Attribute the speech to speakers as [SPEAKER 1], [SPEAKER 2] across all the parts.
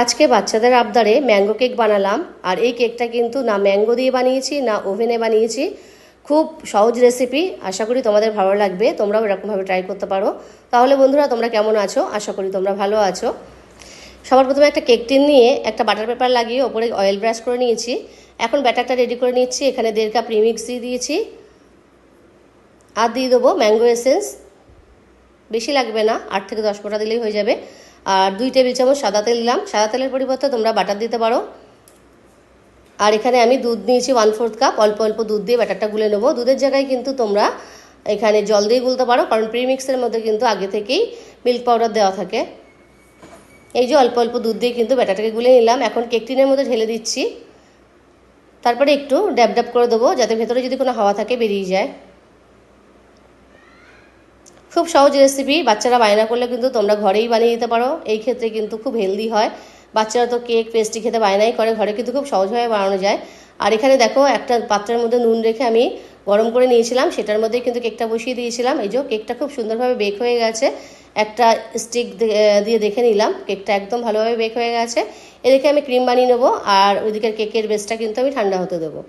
[SPEAKER 1] আজকে বাচ্চাদের আবদারে mango cake বানালাম। আর এই কেকটা কিন্তু না ম্যাঙ্গো দিয়ে বানিয়েছি, না ওভেনে বানিয়েছি। খুব সহজ রেসিপি, আশা করি তোমাদের ভালো লাগবে, তোমরাও এরকমভাবে ট্রাই করতে পারো। তাহলে বন্ধুরা, তোমরা কেমন আছো? আশা করি তোমরা ভালো আছো। সবার প্রথমে একটা কেক টিন নিয়ে একটা বাটার পেপার লাগিয়ে ওপরে অয়েল ব্রাশ করে নিয়েছি। এখন ব্যাটারটা রেডি করে নিচ্ছি, এখানে দেড় কাপ রিমিক্স দিয়ে দিয়েছি। আর দিয়ে দেবো ম্যাঙ্গো এসেন্স। বেশি লাগবে না, আট থেকে দশ ফোঁটা দিলেই হয়ে যাবে। আর দুই টেবিল চামচ সাদা তেল দিলাম সাদা তেলের পরিবর্তে তোমরা বাটার দিতে পারো। আর এখানে আমি দুধ নিয়েছি ওয়ান ফোর্থ কাপ অল্প অল্প দুধ দিয়ে ব্যাটারটা গুলে নেব। দুধের জায়গায় কিন্তু তোমরা এখানে জল দিয়ে গুলতে পারো, কারণ প্রিমিক্সের মধ্যে কিন্তু আগে থেকেই মিল্ক পাউডার দেওয়া থাকে। এই যে অল্প অল্প দুধ দিয়ে কিন্তু ব্যাটারটাকে গুলে নিলাম। এখন কেক টিনের মধ্যে ঢেলে দিচ্ছি। তারপরে একটু ড্যাব ড্যাব করে দেবো, যাতে ভেতরে যদি কোনো হাওয়া থাকে বেরিয়ে যায়। খুব সহজ রেসিপি বাচ্চারা বায়না করলে কিন্তু তোমরা ঘরেই বানিয়ে দিতে পারো। এই ক্ষেত্রে কিন্তু খুব হেলদি হয়। বাচ্চারা তো কেক পেস্ট্রি খেতে বায়নাই করে, ঘরে কিন্তু খুব সহজভাবে বানানো যায়। আর এখানে দেখো, একটা পাত্রের মধ্যে নুন রেখে আমি গরম করে নিয়েছিলাম। সেটার মধ্যেই কিন্তু কেকটা বসিয়ে দিয়েছিলাম। এই যে কেকটা খুব সুন্দরভাবে বেক হয়ে গেছে। একটা স্টিক দিয়ে দেখে নিলাম। কেকটা একদম ভালোভাবে বেক হয়ে গেছে। এদিকে আমি ক্রিম বানিয়ে নেব আর ওইদিকের কেকের বেসটা কিন্তু আমি ঠান্ডা হতে দেবো।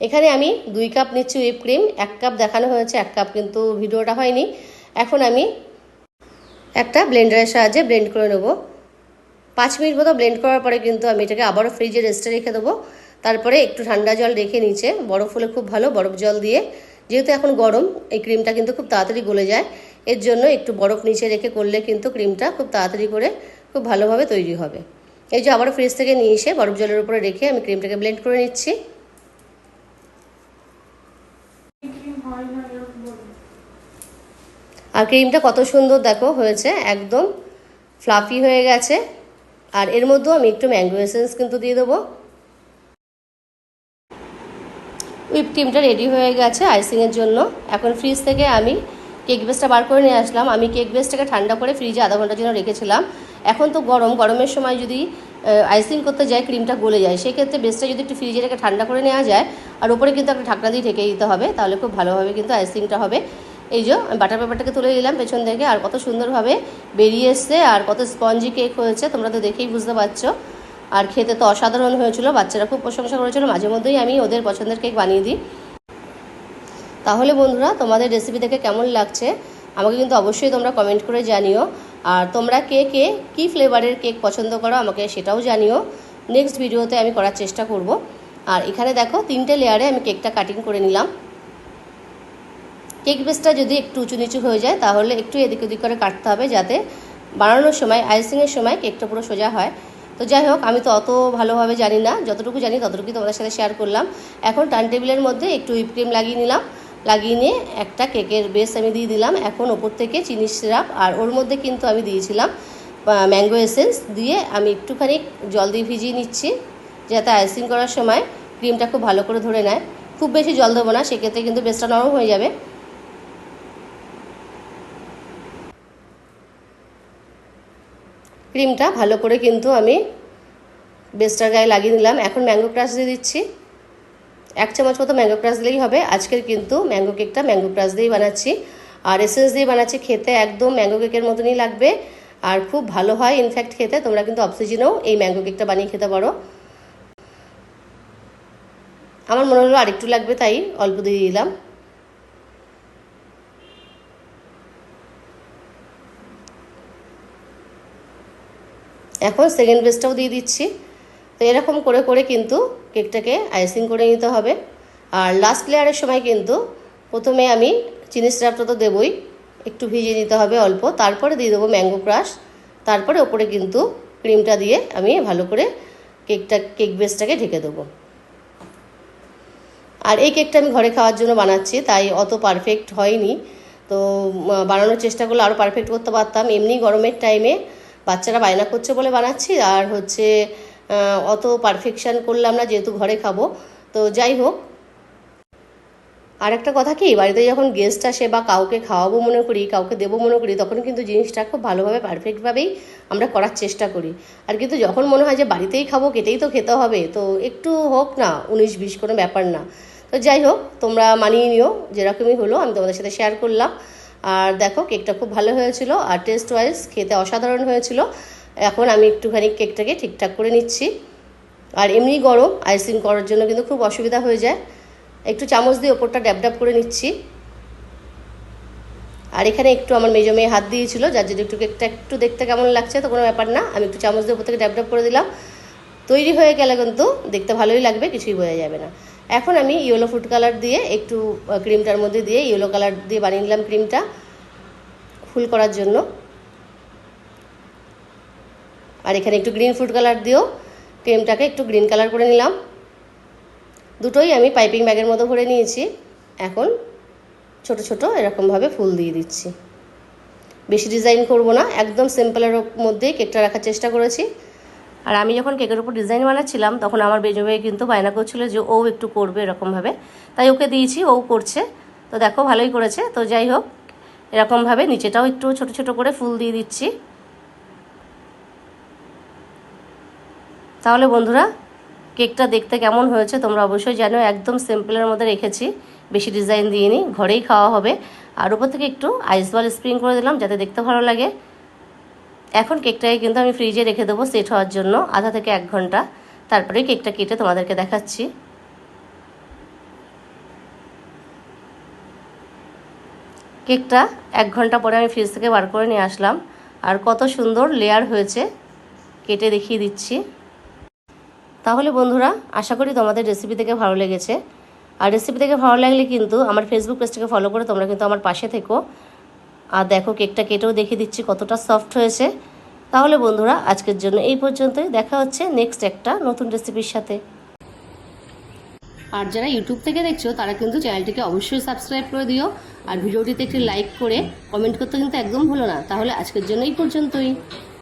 [SPEAKER 1] এখানে আমি দুই কাপ নিচ্ছি হুইপ ক্রিম এক কাপ দেখানো হয়েছে, এক কাপ কিন্তু ভিডিওটা হয়নি। এখন আমি একটা ব্লেন্ডারের সাহায্যে ব্লেন্ড করে নেব। পাঁচ মিনিট মতো ব্লেন্ড করার পরে কিন্তু আমি এটাকে আবারও ফ্রিজে রেস্টে রেখে দেবো। তারপরে একটু ঠান্ডা জল রেখে নিচে, বরফ হলে খুব ভালো, বরফ জল দিয়ে। যেহেতু এখন গরম, এই ক্রিমটা কিন্তু খুব তাড়াতাড়ি গলে যায়। এর জন্য একটু বরফ নিচে রেখে করলে কিন্তু ক্রিমটা খুব তাড়াতাড়ি করে খুব ভালোভাবে তৈরি হবে। এই যে আবারও ফ্রিজ থেকে নিয়ে এসে বরফ জলের উপরে রেখে আমি ক্রিমটাকে ব্লেন্ড করে নিচ্ছি। আর ক্রিমটা কত সুন্দর দেখো হয়েছে, একদম ফ্লাফি হয়ে গেছে। আর এর মধ্যেও আমি একটু ম্যাঙ্গো এসেন্স কিন্তু দিয়ে দেবো। হুইপ ক্রিমটা রেডি হয়ে গেছে আইসিংয়ের জন্য। এখন ফ্রিজ থেকে আমি কেক বেসটা বার করে নিয়ে আসলাম। আমি কেক বেসটাকে ঠান্ডা করে ফ্রিজে আধা ঘণ্টার জন্য রেখেছিলাম। এখন তো গরম, গরমের সময় যদি আইসিং করতে যায় ক্রিমটা গলে যায়। সেক্ষেত্রে বেসটা যদি একটু ফ্রিজে রেখে ঠান্ডা করে নেওয়া যায়, আর ওপরে কিন্তু একটা ঢাকনা দিয়ে ঢেকে দিতে হবে, তাহলে খুব ভালোভাবে কিন্তু আইসিংটা হবে। এই যে আমি বাটার পেপারটাকে তুলে নিলাম, পেছন থেকে আর কত সুন্দরভাবে বেরিয়ে এসছে আর কত স্পঞ্জি কেক হয়েছে, তোমরা তো দেখেই বুঝতে পারছ। আর খেতে তো অসাধারণ হয়েছিল, বাচ্চারা খুব প্রশংসা করেছিল। মাঝে মধ্যেই আমি ওদের পছন্দের কেক বানিয়ে দিই। তাহলে বন্ধুরা, তোমাদের রেসিপি দেখে কেমন লাগছে? আমাকে কিন্তু অবশ্যই তোমরা কমেন্ট করে জানিও। আর তোমরা কে কে, কী ফ্লেভারের কেক পছন্দ করো আমাকে সেটাও জানিও। নেক্সট ভিডিওতে আমি করার চেষ্টা করব। আর এখানে দেখো, তিনটে লেয়ারে আমি কেকটা কাটিং করে নিলাম। কেক বেসটা যদি একটু উঁচু নিচু হয়ে যায়, তাহলে একটু এদিক ওদিক করে কাটতে হবে যাতে বানানোর সময়, আইসিংয়ের সময় কেকটা পুরো সোজা হয়। তো যাই হোক, আমি তো অত ভালোভাবে জানি না, যতটুকু জানি ততটুকুই তোমাদের সাথে শেয়ার করলাম। এখন টার্ন টেবিলের মধ্যে একটু ক্রিম লাগিয়ে নিলাম। লাগিয়ে নিয়ে একটা কেকের বেস আমি দিয়ে দিলাম। এখন ওপর থেকে চিনি সিরাপ আর ওর মধ্যে কিন্তু আমি দিয়েছিলাম ম্যাঙ্গো এসেন্স দিয়ে আমি একটুখানি জল দিয়ে ভিজিয়ে নিচ্ছি, যাতে আইসিং করার সময় ক্রিমটা খুব ভালো করে ধরে নেয়। খুব বেশি জল দেবো না, সেক্ষেত্রে কিন্তু বেসটা নরম হয়ে যাবে। ক্রিমটা ভালো করে কিন্তু আমি বেস্টার গায়ে লাগিয়ে নিলাম। এখন ম্যাঙ্গো ক্রাশ দিয়ে দিচ্ছি। এক চামচ মতো ম্যাঙ্গো ক্রাশ দিলেই হবে। আজকের কিন্তু ম্যাঙ্গো কেকটা ম্যাঙ্গো ক্রাশ দিয়েই বানাচ্ছি। আর এসেন্স দিয়ে বানাচ্ছি খেতে একদম ম্যাঙ্গো কেকের মতনই লাগবে। আর খুব ভালো হয় ইনফ্যাক্ট খেতে। তোমরা কিন্তু অক্সিজেনেও এই ম্যাঙ্গো কেকটা বানিয়ে খেতে পারো। আমার মনে হলো আরেকটু লাগবে, তাই অল্প দিয়ে দিলাম। এখন সেকেন্ড বেসটাও দিয়ে দিচ্ছি। তো এরকম করে করে কিন্তু কেকটাকে আইসিং করে নিতে হবে। আর লাস্ট লেয়ারের সময় কিন্তু প্রথমে আমি চিনি সিরাপটা তো দেবই, একটু ভিজিয়ে নিতে হবে অল্প। তারপরে দিয়ে দেবো ম্যাঙ্গো ক্রাশ তারপরে ওপরে কিন্তু ক্রিমটা দিয়ে আমি ভালো করে কেকটা কেক বেসটাকে ঢেকে দেবো। আর এই কেকটা আমি ঘরে খাওয়ার জন্য বানাচ্ছি, তাই অত পারফেক্ট হয়নি। তো বানানোর চেষ্টা করলে আরও পারফেক্ট করতে পারতাম। এমনি গরমের টাইমে বাচ্চারা বায়না করছে বলে বানাচ্ছি, আর হচ্ছে অত পারফেকশান করলাম না যেহেতু ঘরে খাব, তো যাই হোক। আর একটা কথা কি, বাড়িতে যখন গেস্ট আসে বা কাউকে খাওয়াবো মনে করি, কাউকে দেবো মনে করি, তখন কিন্তু জিনিসটা খুব ভালোভাবে পারফেক্টভাবেই আমরা করার চেষ্টা করি। আর কিন্তু যখন মনে হয় যে বাড়িতেই খাব, কেটেই তো খেতে হবে, তো একটু হোক না, উনিশ বিশ কোনো ব্যাপার না। তো যাই হোক, তোমরা মানিয়ে নিও, যেরকমই হলো, আমি তোমাদের সাথে শেয়ার করলাম। আর দেখো, কেকটা খুব ভালো হয়েছিল আর টেস্ট ওয়াইজ খেতে অসাধারণ হয়েছিল। এখন আমি একটুখানি কেকটাকে ঠিকঠাক করে নিচ্ছি। আর এমনি গরম আইসিং করার জন্য কিন্তু খুব অসুবিধা হয়ে যায়। একটু চামচ দিয়ে ওপরটা ড্যাব ড্যাব করে নিচ্ছি। আর এখানে একটু আমার মেজো মেয়ে হাত দিয়েছিল, যার জন্য একটু কেকটা একটু দেখতে কেমন লাগছে তো কোনো ব্যাপার না। আমি একটু চামচ দিয়ে ওপর থেকে ড্যাব ড্যাব করে দিলাম। তৈরি হয়ে গেলে কিন্তু দেখতে ভালোই লাগবে, কিছুই বোঝা যাবে না। এখন আমি ইয়েলো ফুড কালার দিয়ে একটু ক্রিমটার মধ্যে দিয়ে ইয়েলো কালার দিয়ে বানিয়ে নিলাম ক্রিমটা ফুল করার জন্য। আর এখানে একটু গ্রিন ফুড কালার দিয়েও ক্রিমটাকে একটু গ্রিন কালার করে নিলাম। দুটোই আমি পাইপিং ব্যাগের মতো ভরে নিয়েছি। এখন ছোট ছোট এরকমভাবে ফুল দিয়ে দিচ্ছি। বেশি ডিজাইন করব না, একদম সিম্পলের মধ্যেই কেকটা রাখার চেষ্টা করেছি। আর আমি যখন কেকের উপর ডিজাইন বানাচ্ছিলাম, তখন আমার বেজো মেয়ে কিন্তু বায়না করছিল যে ও একটু করবে এরকমভাবে। তাই ওকে দিয়েছি, ও করছে। তো দেখো, ভালোই করেছে। তো যাই হোক, এরকমভাবে নিচেটাও একটু ছোট ছোট করে ফুল দিয়ে দিচ্ছি। তাহলে বন্ধুরা, কেকটা দেখতে কেমন হয়েছে তোমরা অবশ্যই জানো একদম সিম্পলের মধ্যে রেখেছি। বেশি ডিজাইন দিইনি, ঘরেই খাওয়া হবে। আর উপর থেকে একটু আইস বল স্প্রিং করে দিলাম, যাতে দেখতে ভালো লাগে। এখন কেকটাকে কিন্তু আমি ফ্রিজে রেখে দেবো সেট হওয়ার জন্য, আধা থেকে এক ঘণ্টা। তারপরে কেকটা কেটে তোমাদেরকে দেখাচ্ছি। কেকটা এক ঘণ্টা পরে আমি ফ্রিজ থেকে বার করে নিয়ে আসলাম। আর কত সুন্দর লেয়ার হয়েছে, কেটে দেখিয়ে দিচ্ছি। তাহলে বন্ধুরা, আশা করি তোমাদের রেসিপি থেকে ভালো লেগেছে। আর রেসিপি থেকে ভালো লাগলে কিন্তু আমার ফেসবুক পেজটাকে ফলো করে তোমরা কিন্তু আমার পাশে থেকো। আর দেখো কেকটা কেটেও দেখিয়ে দিচ্ছি কতটা সফট হয়েছে। তাহলে বন্ধুরা, আজকের জন্য এই পর্যন্তই। দেখা হচ্ছে নেক্সট একটা নতুন রেসিপির সাথে। আর যারা ইউটিউব থেকে দেখছ, তারা কিন্তু চ্যানেলটিকে অবশ্যই সাবস্ক্রাইব করে দিও। আর ভিডিওটিতে একটি লাইক করে কমেন্ট করতে কিন্তু একদম ভুলো না। তাহলে আজকের জন্য এই পর্যন্তই।